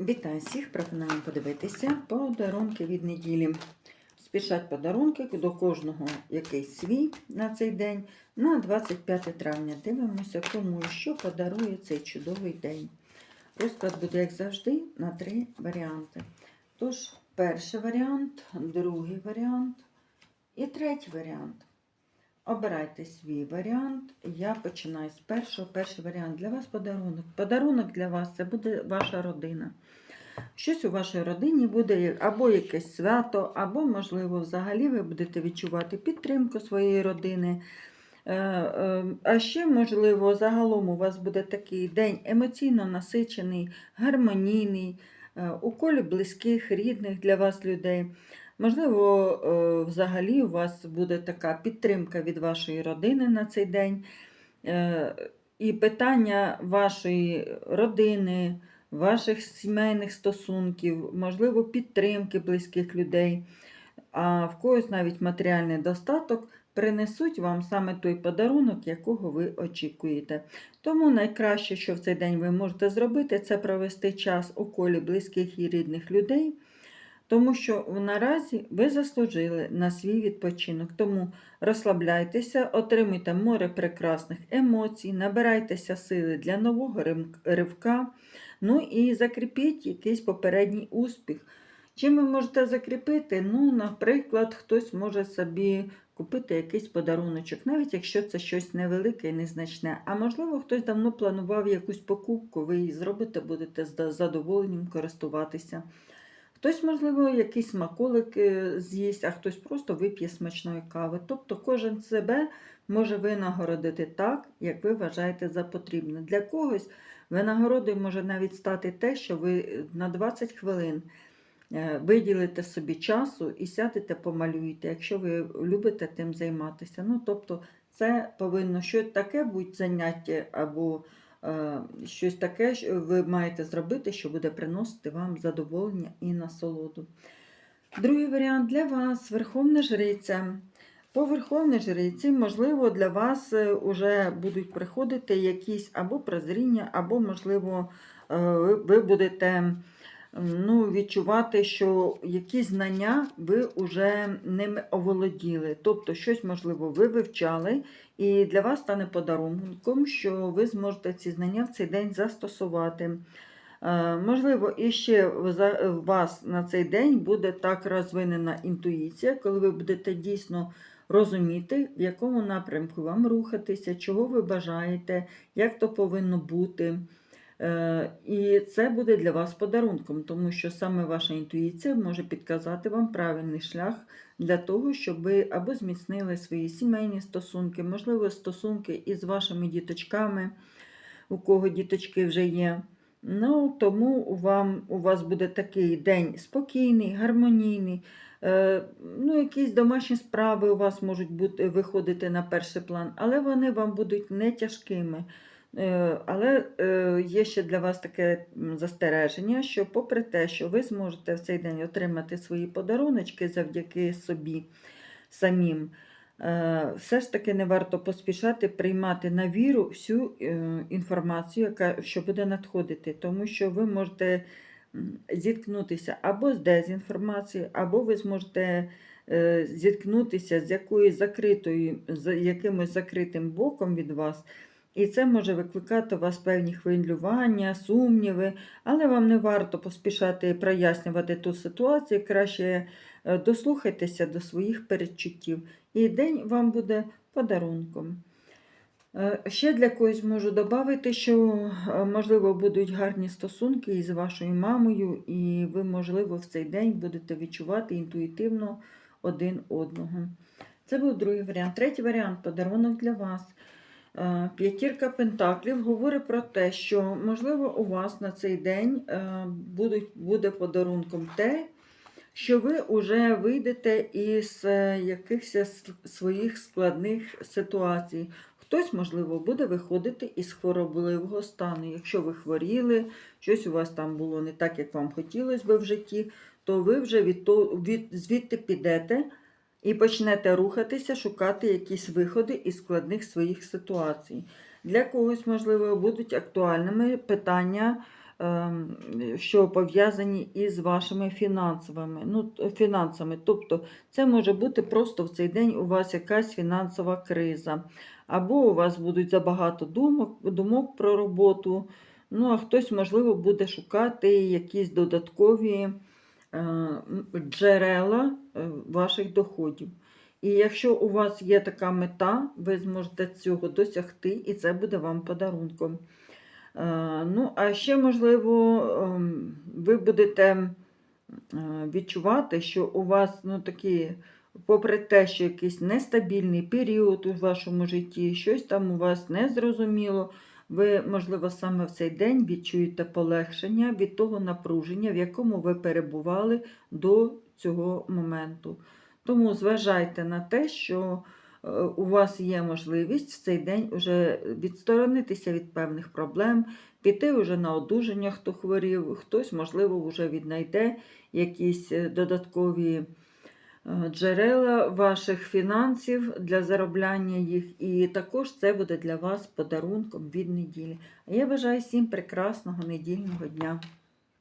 Вітаю всіх! Пропоную подивитися подарунки від неділі. Спішать подарунки до кожного якийсь свій на цей день на 25 травня. Дивимося, кому що подарує цей чудовий день. Розклад буде, як завжди, на три варіанти. Тож, перший варіант, другий варіант і третій варіант. Обирайте свій варіант. Я починаю з першого. Перший варіант для вас подарунок. Подарунок для вас це буде ваша родина. Щось у вашій родині буде або якесь свято, або, можливо, взагалі ви будете відчувати підтримку своєї родини. Е, е, А ще, можливо, загалом у вас буде такий день емоційно насичений, гармонійний, е, у колі близьких, рідних для вас людей. Можливо, е, взагалі у вас буде така підтримка від вашої родини на цей день. Е, І питання вашої родини, ваших сімейних стосунків, можливо, підтримки близьких людей, а в когось навіть матеріальний достаток принесуть вам саме той подарунок, якого ви очікуєте. Тому найкраще, що в цей день ви можете зробити, це провести час у колі близьких і рідних людей. Тому що наразі ви заслужили на свій відпочинок. Тому розслабляйтеся, отримуйте море прекрасних емоцій, набирайтеся сили для нового ривка. Ну і закріпіть якийсь попередній успіх. Чим ви можете закріпити? Ну, наприклад, хтось може собі купити якийсь подаруночок, навіть якщо це щось невелике і незначне. А можливо, хтось давно планував якусь покупку, ви її зробите, будете з задоволенням користуватися. Хтось, можливо, якийсь смаколик е, з'їсть, а хтось просто вип'є смачної кави. Тобто кожен себе може винагородити так, як ви вважаєте за потрібне. Для когось винагородою може навіть стати те, що ви е, на 20 хвилин е, виділите собі часу і сядете, помалюєте, якщо ви любите тим займатися. Ну, тобто, це повинно щось таке бути заняття або щось таке, що ви маєте зробити, що буде приносити вам задоволення і насолоду. Другий варіант для вас Верховна Жриця. По Верховній Жриці, можливо, для вас вже будуть приходити якісь або прозріння, або, можливо, е, ви- будете ну, відчувати, що якісь знання ви вже ними оволоділи. Тобто, щось, можливо, ви вивчали, і для вас стане подарунком, що ви зможете ці знання в цей день застосувати. Е, Можливо, і ще у вас на цей день буде так розвинена інтуїція, коли ви будете дійсно розуміти, в якому напрямку вам рухатися, чого ви бажаєте, як то повинно бути. Е, І це буде для вас подарунком, тому що саме ваша інтуїція може підказати вам правильний шлях для того, щоб ви або зміцнили свої сімейні стосунки, можливо, стосунки із вашими діточками, у кого діточки вже є. Ну, тому вам, у вас буде такий день спокійний, гармонійний. Е, ну, якісь домашні справи у вас можуть бути, виходити на перший план, але вони вам будуть не тяжкими. Е, але е, є ще для вас таке застереження, що попри те, що ви зможете в цей день отримати свої подаруночки завдяки собі самим, е, все ж таки не варто поспішати приймати на віру всю інформацію, яка що буде надходити, тому що ви можете зіткнутися або з дезінформацією, або ви зможете зіткнутися з якоюсь закритою, з якимось закритим боком від вас. І це може викликати у вас певні хвилювання, сумніви, але вам не варто поспішати прояснювати ту ситуацію, краще е, дослухайтеся до своїх передчуттів, і день вам буде подарунком. Е, Ще для когось можу додати, що е, можливо будуть гарні стосунки із вашою мамою, і ви, можливо, в цей день будете відчувати інтуїтивно один одного. Це був другий варіант. Третій варіант подарунок для вас. Е, П'ятірка пентаклів говорить про те, що, можливо, у вас на цей день е, буде подарунком те, що ви вже вийдете із е, якихось своїх складних ситуацій. Хтось, можливо, буде виходити із хворобливого стану. Якщо ви хворіли, щось у вас там було не так, як вам хотілося би в житті, то ви вже від, від, звідти підете і почнете рухатися, шукати якісь виходи із складних своїх ситуацій. Для когось, можливо, будуть актуальними питання ем, що пов'язані із вашими фінансовими, ну, фінансами. Тобто це може бути просто в цей день у вас якась фінансова криза, або у вас будуть забагато думок, думок про роботу. Ну, а хтось, можливо, буде шукати якісь додаткові джерела е, ваших доходів. І якщо у вас є така мета, ви зможете цього досягти, і це буде вам подарунком. Е, Ну, а ще, можливо, ем, ви будете е, відчувати, що у вас ну, такі, попри те, що якийсь нестабільний період у вашому житті, щось там у вас незрозуміло, ви, можливо, саме в цей день відчуєте полегшення від того напруження, в якому ви перебували до цього моменту. Тому зважайте на те, що е, у вас є можливість в цей день вже відсторонитися від певних проблем, піти вже на одужання, хто хворів, хтось, можливо, вже віднайде якісь е, додаткові джерела ваших фінансів для заробляння їх, і також це буде для вас подарунком від неділі. А я бажаю всім прекрасного недільного дня.